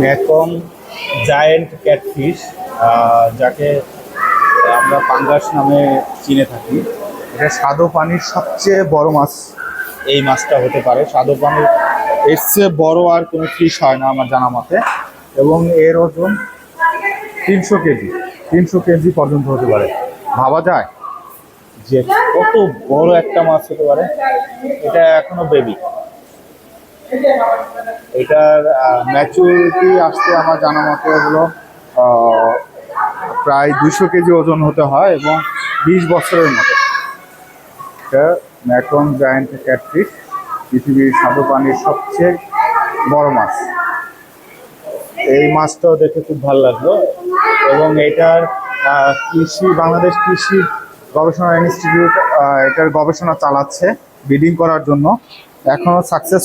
ম্যাকং giant catfish যাকে আমরা পাঙ্গাস নামে চিনে থাকি। এটা স্বাদু পানির সবচেয়ে বড় মাছ এই মাছটা হতে পারে। স্বাদু পানির এর চেয়ে বড় আর কোনো ফিশ হয় না আমার জানা মতে। এবং এর ওজন তিনশো কেজি তিনশো কেজি পর্যন্ত হতে পারে। ভাবা যায় যে কত বড় একটা মাছ হতে পারে। এটা এখনও বেবি এটার ম্যাচুরিটি আসতে আমার জানা মতে হলো প্রায় দুশো কেজি ওজন হতে হয় এবং বিশ বছরের মতো। ম্যাক্রন জায়েন্ট ক্যাটফিশ, পৃথিবীর স্বাদু পানির সবচেয়ে বড় মাছ। এই মাছটাও দেখে খুব ভালো লাগল এবং এটার কৃষি, বাংলাদেশ কৃষি গবেষণা ইনস্টিটিউট এটার গবেষণা চালাচ্ছে ব্রিডিং করার জন্য। এখনও সাকসেস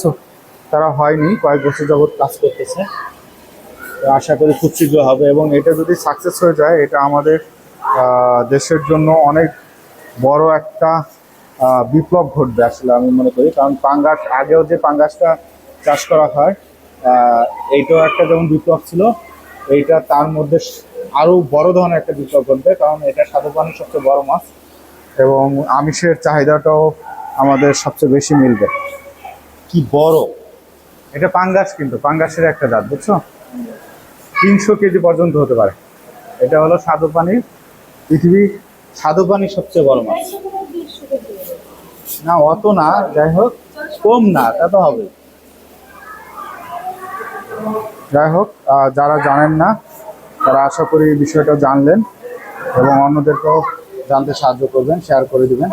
তারা হয়নি, কয়েক বছর যাবত কাজ করতেছে। আশা করি খুব শীঘ্র হবে এবং এটা যদি সাকসেস হয়ে যায়, এটা আমাদের দেশের জন্য অনেক বড় একটা বিপ্লব ঘটবে আসলে আমি মনে করি। কারণ পাঙ্গাস, আগেও যে পাঙ্গাসটা চাষ করা হয় এইটাও একটা যেমন বিপ্লব ছিল, এইটা তার মধ্যে আরও আরও বড় ধরনের একটা বিপ্লব ঘটবে। কারণ এটা পানির সবচেয়ে বড় মাছ এবং আমিষের চাহিদাটাও আমাদের সবচেয়ে বেশি মিলবে। কি বড়? এটা পাঙ্গাস কিন্তু, পাঙ্গাসের একটা জাত, বুঝছ? তিনশো কেজি পর্যন্ত হতে পারে। এটা হলো স্বাদু পানির পৃথিবীর স্বাদু পানির সবচেয়ে বড় মাছ। না, অত না, যাই হোক, কম না, তা তো হবে। যাই হোক যারা জানেন না, তারা আশা করি এই বিষয়টা জানলেন এবং অন্যদেরকেও জানতে সাহায্য করবেন শেয়ার করে দিবেন।